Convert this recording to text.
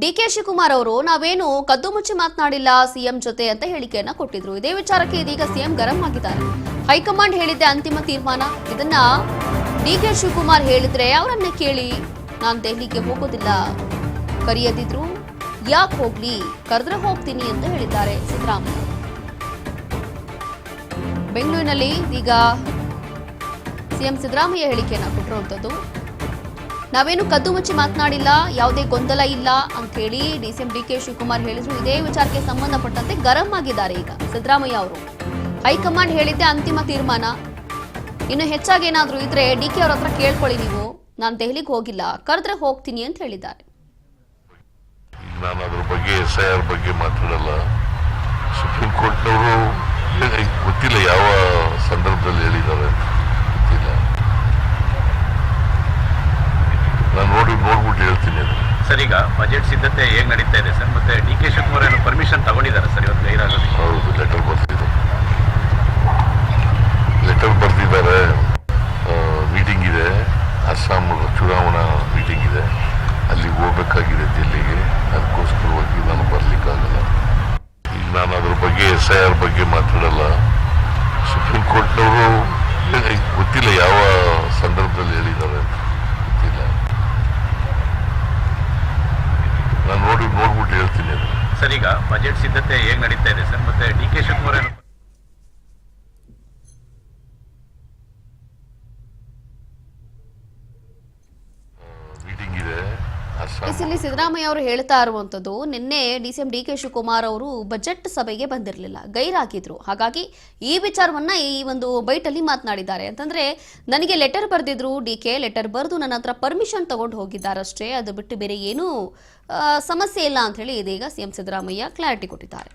D K Shivakumar ಅವರು ನಾವೇನು ಕದ್ದು ಮುಚ್ಚಿ ಮಾತನಾಡಿಲ್ಲ ಸಿಎಂ ಜೊತೆ ಅಂತ ಹೇಳಿಕೆಯನ್ನ ಕೊಟ್ಟಿದ್ರು. ಇದೇ ವಿಚಾರಕ್ಕೆ ಇದೀಗ ಸಿಎಂ ಗರಂ ಆಗಿದ್ದಾರೆ. ಹೈಕಮಾಂಡ್ ಹೇಳಿದ್ದೆ ಅಂತಿಮ ತೀರ್ಮಾನ. ಇದನ್ನ ಡಿ ಕೆ ಶಿವಕುಮಾರ್ ಹೇಳಿದ್ರೆ ಅವರನ್ನ ಕೇಳಿ ನಾನು ದೆಹಲಿಗೆ ಹೋಗೋದಿಲ್ಲ. ಕರೆಯದಿದ್ರು. ಯಾಕೆ ಹೋಗ್ಲಿ? ಕರೆದ್ರೆ ಹೋಗ್ತೀನಿ ಅಂತ ಹೇಳಿದ್ದಾರೆ ಸಿದ್ದರಾಮಯ್ಯ. ಬೆಂಗಳೂರಿನಲ್ಲಿ ಈಗ ಸಿಎಂ ಸಿದ್ದರಾಮಯ್ಯ ಹೇಳಿಕೆಯನ್ನ ಕೊಟ್ಟಿರುವಂಥದ್ದು ನಾವೇನು ಕದ್ದು ಮುಚ್ಚಿ ಮಾತನಾಡಿಲ್ಲ, ಯಾವುದೇ ಗೊಂದಲ ಇಲ್ಲ ಅಂತ ಹೇಳಿ ಡಿಸಿಎಂ ಡಿ ಕೆ ಶಿವಕುಮಾರ್ ಹೇಳಿದ್ರು. ಇದೇ ವಿಚಾರಕ್ಕೆ ಸಂಬಂಧಪಟ್ಟಂತೆ ಗರಂ ಆಗಿದ್ದಾರೆ ಈಗ ಸಿದ್ದರಾಮಯ್ಯ ಅವರು. ಹೈಕಮಾಂಡ್ ಹೇಳಿದ್ದೆ ಅಂತಿಮ ತೀರ್ಮಾನ. ಇನ್ನು ಹೆಚ್ಚಾಗಿ ಏನಾದರೂ ಇದ್ರೆ ಡಿ ಕೆ ಅವ್ರ ಹತ್ರ ಕೇಳ್ಕೊಳ್ಳಿ ನೀವು. ನಾನು ದೆಹಲಿಗೆ ಹೋಗಿಲ್ಲ. ಕರೆದ್ರೆ ಹೋಗ್ತೀನಿ ಅಂತ ಹೇಳಿದ್ದಾರೆ. ಸುಪ್ರೀಂ ಕೋರ್ಟ್ನವರು ಗೊತ್ತಿಲ್ಲ ಯಾವ ಸಂದರ್ಭದಲ್ಲಿ ಹೇಳಿದ್ದಾರೆ ಅಂತ. ಗೊತ್ತಿಲ್ಲ ನಾನು ನೋಡಿ ನೋಡ್ಬಿಟ್ಟು ಹೇಳ್ತೀನಿ ಅದು. ಸರ್ ಈಗ ಬಜೆಟ್ ಸಿದ್ಧತೆ ಹೇಗೆ ನಡೀತಾ ಇದೆ ಸರ್? ಮತ್ತೆ ಡಿ ಕೆ ಶಿವಕುಮಾರ್ ಏನು ಪರ್ಮಿಷನ್ ತಗೊಂಡಿದ್ದಾರೆ ಸರ್ ಇವತ್ತು ಗೈರಾಗೋದಕ್ಕೆ ಹೌದು ಲೆಟರ್ ಬರ್ತಿದೆ. ಲೆಟರ್ ಬರ್ತಿದ್ದಾರೆ. ಮೀಟಿಂಗ್ ಇದೆ. ಅಸ್ಸಾಂ ಚುನಾವಣಾ ಮೀಟಿಂಗ್ ಇದೆ. ಅಲ್ಲಿಗೆ ಹೋಗ್ಬೇಕಾಗಿದೆ ದಿಲ್ಲಿಗೆ. ಅದಕ್ಕೋಸ್ಕರವಾಗಿ ನಾನು ಬರ್ಲಿಕ್ಕಾಗಲ್ಲ. ಈಗ ನಾನು ಅದ್ರ ಬಗ್ಗೆ ಎಸ್ ಐ ಆರ್ ಬಗ್ಗೆ ಮಾತಾಡಲ್ಲ. ಸುಪ್ರೀಂ ಕೋರ್ಟ್ನವರು ಗೊತ್ತಿಲ್ಲ ಯಾವ ಸಂದರ್ಭದಲ್ಲಿ ಹೇಳಿದ್ದಾರೆ ಅಂತ. ಗೊತ್ತಿಲ್ಲ ನೋಡಿ ನೋಡ್ಬಿಟ್ಟು ಹೇಳ್ತೀನಿ. ಸರ್, ಈಗ ಬಜೆಟ್ ಸಿದ್ಧತೆ ಹೇಗೆ ನಡೀತಾ ಇದೆ ಸರ್? ಮತ್ತೆ ಡಿ ಕೆ ಶಿವಕುಮಾರ್ ಏನು ಮೀಟಿಂಗ್ ಇದೆ ಅಸ್ಸಾಂ ಎಸ್ ಇಲ್ಲಿ ಸಿದ್ದರಾಮಯ್ಯ ಅವರು ಹೇಳ್ತಾ ಇರುವಂತದ್ದು, ನಿನ್ನೆ D C M D K Shivakumar ಅವರು ಬಜೆಟ್ ಸಭೆಗೆ ಬಂದಿರಲಿಲ್ಲ, ಗೈರಾಗಿದ್ರು. ಹಾಗಾಗಿ ಈ ವಿಚಾರವನ್ನ ಈ ಒಂದು ಬೈಟಲ್ಲಿ ಮಾತನಾಡಿದ್ದಾರೆ. ಅಂತಂದ್ರೆ, ನನಗೆ ಲೆಟರ್ ಬರೆದಿದ್ರು, ಡಿ ಕೆ ಲೆಟರ್ ಬರೆದು ನನ್ನ ಹತ್ರ ಪರ್ಮಿಷನ್ ತಗೊಂಡು ಹೋಗಿದ್ದಾರಷ್ಟೇ, ಅದು ಬಿಟ್ಟು ಬೇರೆ ಏನೂ ಸಮಸ್ಯೆ ಇಲ್ಲ ಅಂತ ಹೇಳಿ ಇದೀಗ ಸಿಎಂ ಸಿದ್ದರಾಮಯ್ಯ ಕ್ಲಾರಿಟಿ ಕೊಟ್ಟಿದ್ದಾರೆ.